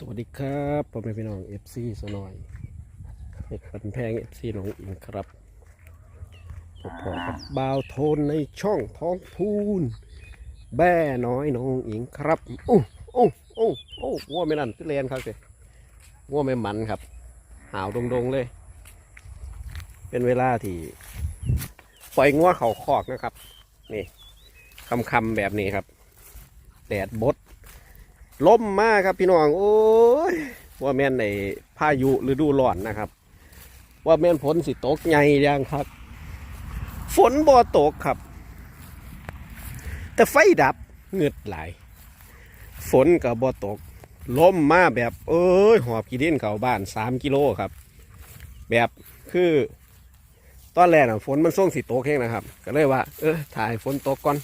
สวัสดีครับพ่อแม่พี่น้องเอฟซีสนอยเอกพันแพงเอฟซีหนองอิงครับพบๆกับบาวโทนในช่องท้องพูน แบ่น้อยน้องอิงครับโอ้โอ้โอ้โอ้วัวไม่นั่นพี่เลนครับสิวัวไม่มันครับ หาวดงๆเลย เป็นเวลาที่ ปล่อยงัวเขาคอกนะครับ นี่คำๆแบบนี้ครับแดดบด ล่มมากครับพี่น้องโอ้ยว่าแม่นในพายุฤดูร้อนนะครับ ว่าแม่นฝนสิตกใหญ่ยังครับ ฝนบ่ตกครับ แต่ไฟดับเงืดไหลายฝนกับบ่ตกล่มมาแบบ เอ้ยหอบกีดินเข้าบ้านสามกิโลครับ แบบคือตอนแรกนะฝนมันส่งสิตกแห้งนะครับ ก็เลยว่า เออถ่ายฝนตกก่อน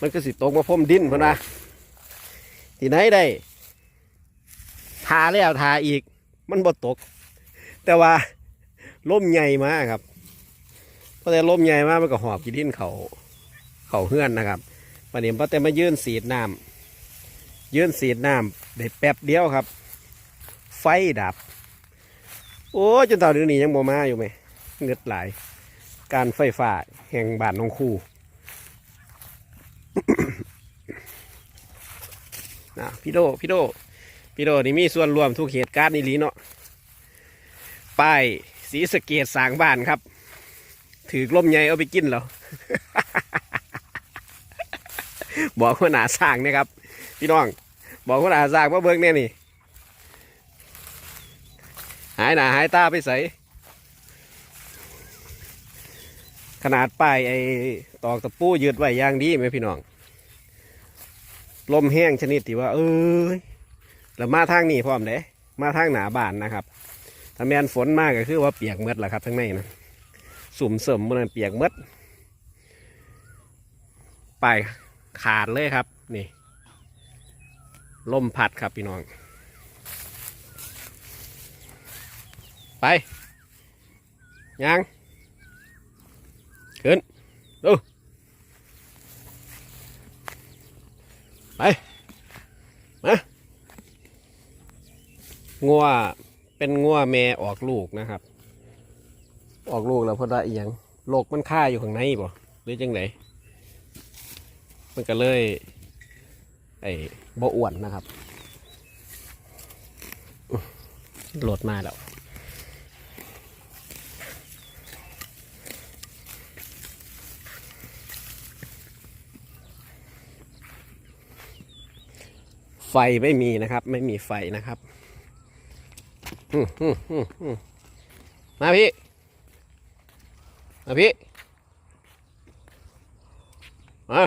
มันก็สิตกมาพรมดินพุ่นนะ ที่ไหนได้ทาแล้วทาอีก มันบ่ตก แต่ว่าล่มใหญ่มากครับเพราะแต่ล่มใหญ่มากมันก็หอบกินดินเขาเขาเฮือนนะครับประเดี๋ยวพอแต่มายื่นสีดน้ำยื่นสีดน้ำได้แป๊บเดียวครับ ไฟดับ โอ้จนตอนนี้ยังบ่มาอยู่ไหมเงือดไหลการไฟฟ้าแห่งบ้านน้องคู่ นะพี่โดพี่โดพี่โดนี่มีส่วนรวมทุกเหตุการณ์นี่ลีเนาะป้ายสีสเกตสร้างบ้านครับ ถือกล่มใหญ่เอาไปกินแล้วบอกว่าหนาสร้างนะครับ พี่น้อง บอกว่าหนาสร้างว่าเบิ้งเนี่ยนี่ หายหนาหายตาไปใสขนาดป้ายไอ้ตอกตะปูยืดไว้อย่างดีไหมพี่น้อง ลมแห้งชนิดที่ว่า เอ้ยแล้วมาทางนี้พร้อมเด้มาทางหนาบานนะครับถ้าแมนฝนมากก็คือว่าเปียกเมดแหละครับทั้งในนะสุ่มเสริมมันเปียกเมดไปขาดเลยครับ นี่ลมพัดครับพี่น้อง ไปยังขึ้นดู ไป มางัวเป็นงัวแม่ออกลูกนะครับ ออกลูกแล้วพราะว่าอีหยังโลกมันฆ่าอยู่ข้างในบ่หรือจังไดมันก็เลยไอ้บ่อ้วนนะครับ โหลดมาแล้ว ไฟไม่มีนะครับ ไม่มีไฟนะครับมาพี่ มาพี่ มา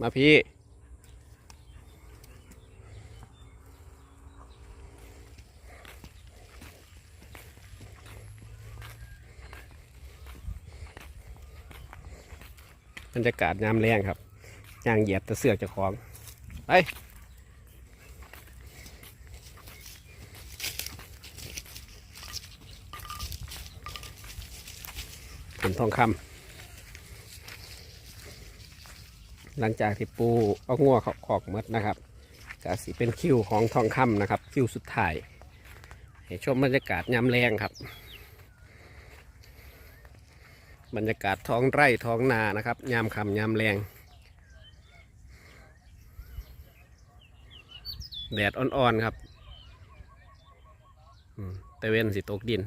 มาพี่ บรรยากาศยามแรงครับย่างเหยียบตะเสือกเจะของ ไปเป็นทองคำหลังจากที่ปูเอางัวเขาขอกมดนะครับก็สิเป็นคิวของทองคำนะครับ คิวสุดท้ายให้ชมบรรยากาศยามแรงครับ บรรยากาศท้องไร่ท้องนานะครับ ยามคำยามแรง แดดอ่อนๆครับแต่เว้นสิตกดิน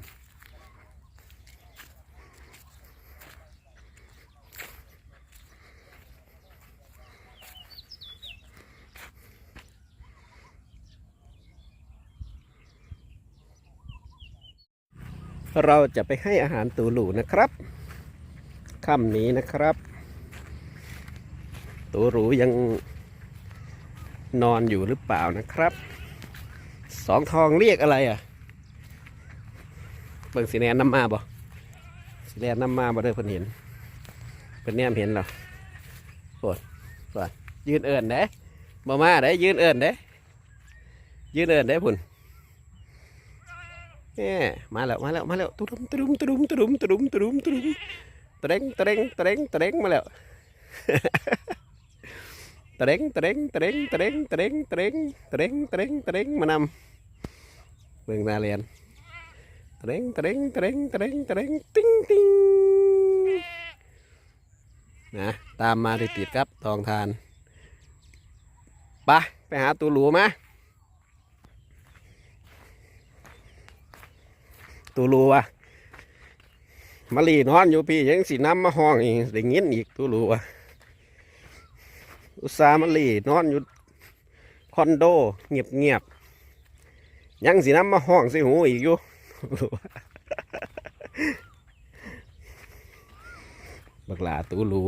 เราจะไปให้อาหารตูหลูนะครับค่ำนี้นะครับ ตูหรูยัง นอนอยู่หรือเปล่านะครับ สองทองเรียกอะไรอะ เบิ่งสีแนนน้ำมาบ่สีแนนน้ำมาบ่ได้เพิ่นเห็นเพิ่นแนมเห็นเหรอโปดโปดยืนเอินเด้บ่มาเด้ยืนเอินเด้ยืนเอินเด้พุ่นแหมมาแล้วมาแล้วมาแล้วตุรุมตุรุมตุรุมตุรุมตุรุมตุรุมตุรุมตะเด้งตะเด้งตะเด้งตะเด้งมาแล้ว ตตะเด้งตะเด้งตะเด้งตะเด้งตะเด้งตะเด้งตะเด้งตะเด้งตะเด้งมานำเบิ่งนาเรียนตะเด้งตะเด้งตะเด้งตะเด้งตะเด้งติ้งติ้งนะตามมาติดๆครับทองทานไปไปหาตัวหลูมาตัวหลูวะมาลีนอนอยู่พี่ยังสีน้ำมาห้องอีกได้ยินอีกตัวหลูวะ อุตสาห์มาลีนอนอยู่คอนโด เงียบเงียบๆยังสีน้ำมาห้องสีหูอีกอยู่บักลาตูรู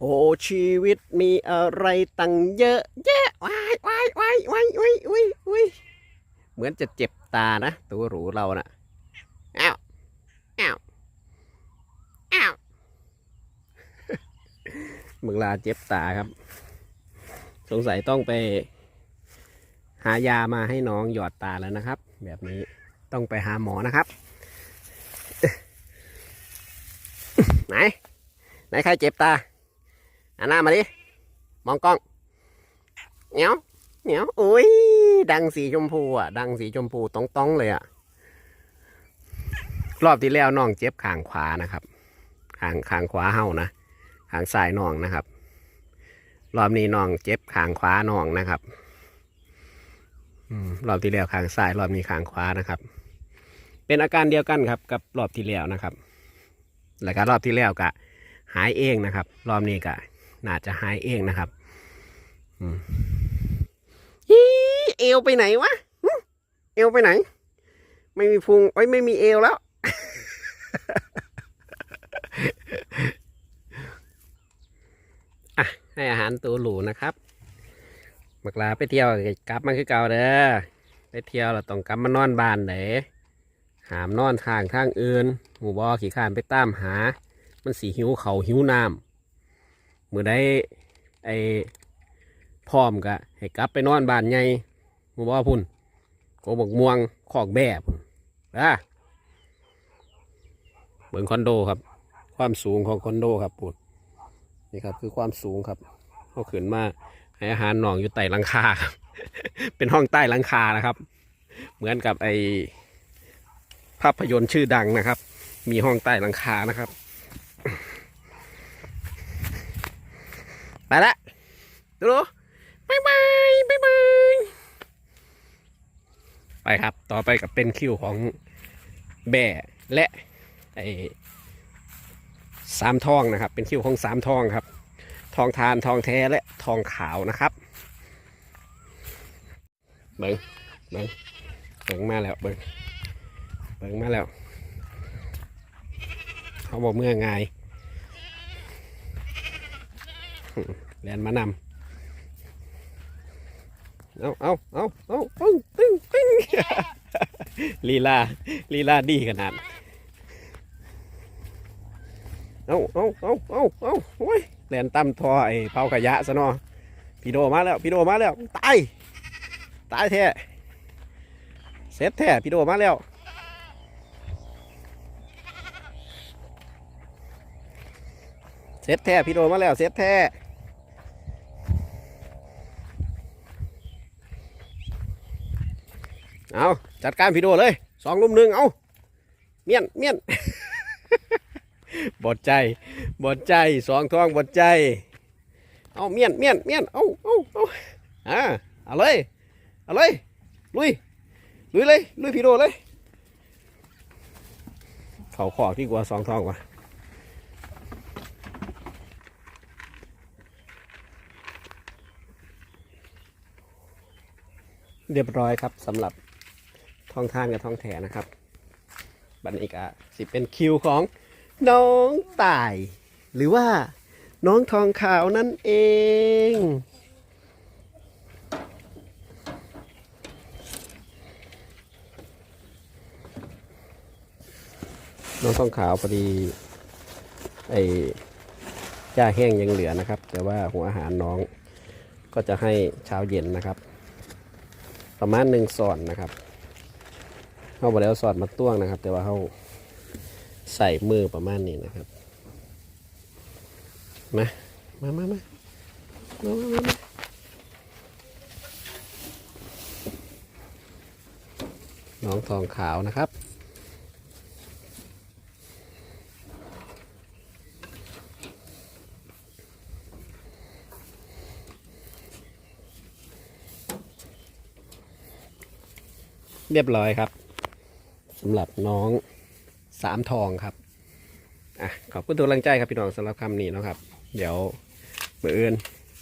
โอ้ชีวิตมีอะไรตั้งเยอะแยะวายวายวายวายวายวายวายเหมือนจะเจ็บตานะ ตัวหรูเรานะ่ะอ้าวอ้าวอ้าวมึงลาเจ็บตาครับ สงสัยต้องไป หายามาให้น้องหยอดตาแล้วนะครับ แบบนี้ต้องไปหาหมอนะครับ ไหน ไหนใครเจ็บตา อันหน้ามาดิ มองกล้องเหนียวเหนียวอุ้ย ดังสีชมพูอะ ดังสีชมพูต้องต้องๆเลยอะ รอบที่แล้วน้องเจ็บขางขวานะครับ ขางขางขวาเฮานะ ขางซ้ายน้องนะครับ รอบนี้น้องเจ็บขางขวาน้องนะครับรอบที่แล้วขางซ้ายรอบนี้ขางขวานะครับ เป็นอาการเดียวกันครับ กับรอบที่แล้วนะครับ แล้วก็รอบที่แล้วก็หายเองนะครับ รอบนี้ก็ น่าจะหายเองนะครับอืมฮีเอวไปไหนวะหึเอวไปไหน ไม่มีพุงไอ้ยไม่มีเอวแล้ว อะ ให้อาหารตัวหลูนะครับบักลาไปเที่ยวก็กลับมาคือเก่าเด้อไปเที่ยวเราต้องกลับมานอนบ้านเด้หามนอนทางทางอื่นหมู่บอขี่ขานไปตามหา มันสีหิวเขาวหิวน้ำ มือได้ไอ้พร้อมกะให้กลับไปนอนบ้านใหญ่มู่บอพุ่นโกบกม่วงขอกแบ่พุ่นอะเบิ่งคอนโดครับ ความสูงของคอนโดครับปุ่นนี่ครับคือความสูงครับเขาขึ้นมาให้อาหารหนองอยู่ใต้หลังคาครับ เป็นห้องใต้หลังคานะครับ เหมือนกับไอภาพยนตร์ชื่อดังนะครับ มีห้องใต้หลังคานะครับ ไปละดูบายบายบายบายไปครับ ต่อไปกับเป็นคิวของแบ่และไอสามทองนะครับ เป็นคิวของสามทองครับ ทองทานทองแท้และทองขาวนะครับเบิงเบิงเบิงมาแล้วเบิงเบิงมาแล้ว เขาบอกเมื่อไง แลนมานำเอาเอาเอาเอาตึ้งตึ้งตึ้งลีลาลีลาดีขนาดเอาเอาเอาเอาเอาโอ้ยแลนตั้มทอไอเผาขยะซะเนาะพี่โดมาแล้วพี่โดมาแล้วตายตายแท้เสร็จแท้พี่โดมาแล้วเสร็จแท้พี่โดมาแล้วเสร็จแท้ เอาจัดการพี่โดเลยสองลุมหนึ่งเอาเมียนเมียนบอดใจบอดใจสองท้องบอดใจ เอาเมียนเมียนเมียนเอาเอาเอาอ่าเอาเลยเอาเลยลุยลุยเลยลุยพี่โดเลยเขาขอกที่กว่าสองท้องว่าเรียบร้อยครับสำหรับ ท้องท่านกับท้องแถนะครับ บันนี้ก็สิเป็นคิวของน้องต่าย หรือว่าน้องทองขาวนั่นเอง น้องทองขาวพอดีไอ้จ้าแห้งยังเหลือนะครับ แต่ว่าหัวอาหารน้องก็จะให้เช้าเย็นนะครับ ประมาณหนึ่งสอนนะครับ เขาบอกแล้วสอดมาต้วงนะครับ แต่ว่าเขาใส่มือประมาณนี้นะครับมามามามามามามาน้องทองขาวนะครับเรียบร้อยครับำหรับน้องสามทองครับอะขอบคุณทุกกำลังใจครับพี่น้องสำหรับคำนี้นะครับ เดี๋ยวเมื่อเอื่น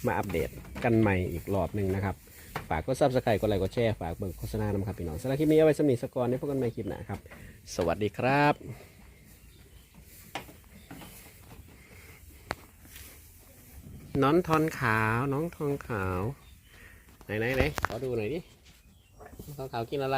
มาอัปเดตกันใหม่อีกรอบหนึ่งนะครับฝากกดซับสไครต์กดไลค์กดแชร์ฝากเบิกโฆษณานะครับพี่น้องสำหรับคลิปนี้เอาไว้สำนีสกอนในพบกันใหม่คลิปหน้าครับ สวัสดีครับน้องทอนขาวน้องทองขาว ไหนไหนไหนขอดูหน่อยดิทองขาวกินอะไร